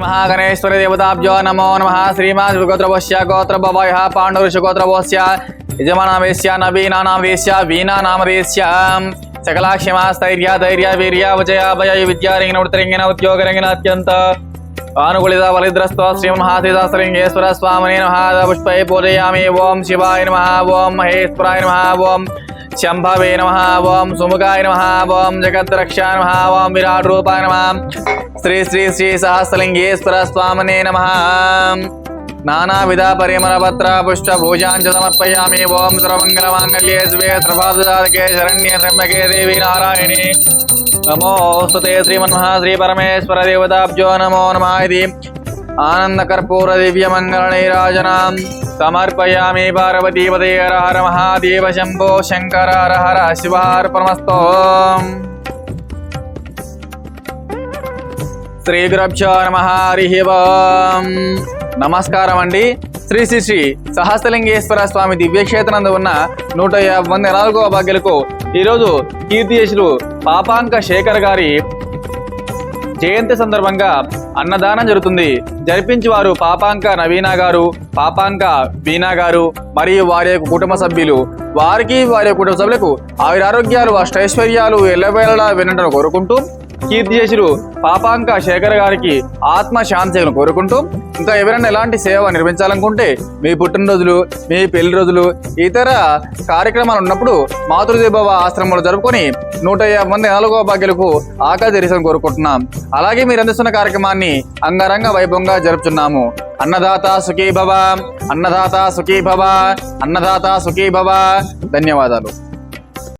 మహాగణేశ్వర దేవతాభ్యో నమో నమ శ్రీమాన్ గోత్రవశ్య గోత్రభవయ పాండుషగోత్రవశ్య యజమానామేశ్య నవీనానామేశ్య వీణానామదేశ్య సకలాక్షమాస్థైర్య ధైర్య వీర్య విజయ భయ విద్యారంగిన ఉత్తరంగిన ఉద్యోగరంగిన అత్యంత ఆనుగుళిత శ్రీ శ్రీమహాసీదాశ్రీంగేశ్వర స్వామిని నమ పుష్పై పూజయామి ఓం శివాయ నమ ఓం మహేశ్వరాయ నమ ఓం శంభవే నమ. ఓం సుముఖాయ నమ. ఓం జగద్రక్షా నమ. ఓం విరాట్ రూపాయ నమ. శ్రీ శ్రీ శ్రీ సహస్రలింగేశ్వర స్వామనే నమ. నానావిధ పరిమళ పత్ర పుష్ప భూజాంచ సమర్పయామి. ఓం సర్వమంగళ మాంగళ్యే శివే ప్రభాదాదకే శరణ్యే త్రమ్మకే దేవి నారాయణి. నమోస్తుతే శ్రీమన్మహా శ్రీ పరమేశ్వర దేవతాబ్జో నమో నమాయి ఆనందకర్పూర ఆనంద కర్పూర దివ్య నీరాజనాం సమర్పయామి పార్వతీపదే హర హర మహాదేవ శంభో శంకర హర హర శివార్పణమస్తో శ్రీ గురభ్యో నమ హరి నమస్కారం అండి శ్రీ శ్రీ శ్రీ సహస్రలింగేశ్వర స్వామి దివ్యక్షేత్రనందు ఉన్న నూట యాభై మంది నాలుగవ భాగ్యులకు ఈరోజు కీర్తియశులు పాపాంక శేఖర్ గారి జయంతి సందర్భంగా అన్నదానం జరుగుతుంది. జరిపించి వారు పాపాంక నవీన గారు పాపాంక వీణా గారు మరియు వారి యొక్క కుటుంబ సభ్యులు. వారికి వారి కుటుంబ సభ్యులకు ఆవిరారోగ్యాలు అష్టైశ్వర్యాలు ఎల్లవేళలా వినటం కోరుకుంటూ కీర్తి చేసిరు పాపాంక శేఖర్ గారికి ఆత్మ శాంతిని కోరుకుంటూ. ఇంకా ఎవరైనా ఎలాంటి సేవ నిర్మించాలనుకుంటే మీ పుట్టినరోజులు మీ పెళ్ళి రోజులు ఇతర కార్యక్రమాలు ఉన్నప్పుడు మాతృదేవ ఆశ్రమంలో జరుపుకొని నూట యాభై మంది నాలుగో భాగ్యులకు ఆకలి తెరిసని కోరుకుంటున్నాం. అలాగే మీరు అందిస్తున్న కార్యక్రమాన్ని అంగరంగ వైభవంగా జరుపుతున్నాము అన్నదాత సుఖీ భవ అన్నదాత సుఖీ భవ అన్నదాత సుఖీ భవ ధన్యవాదాలు.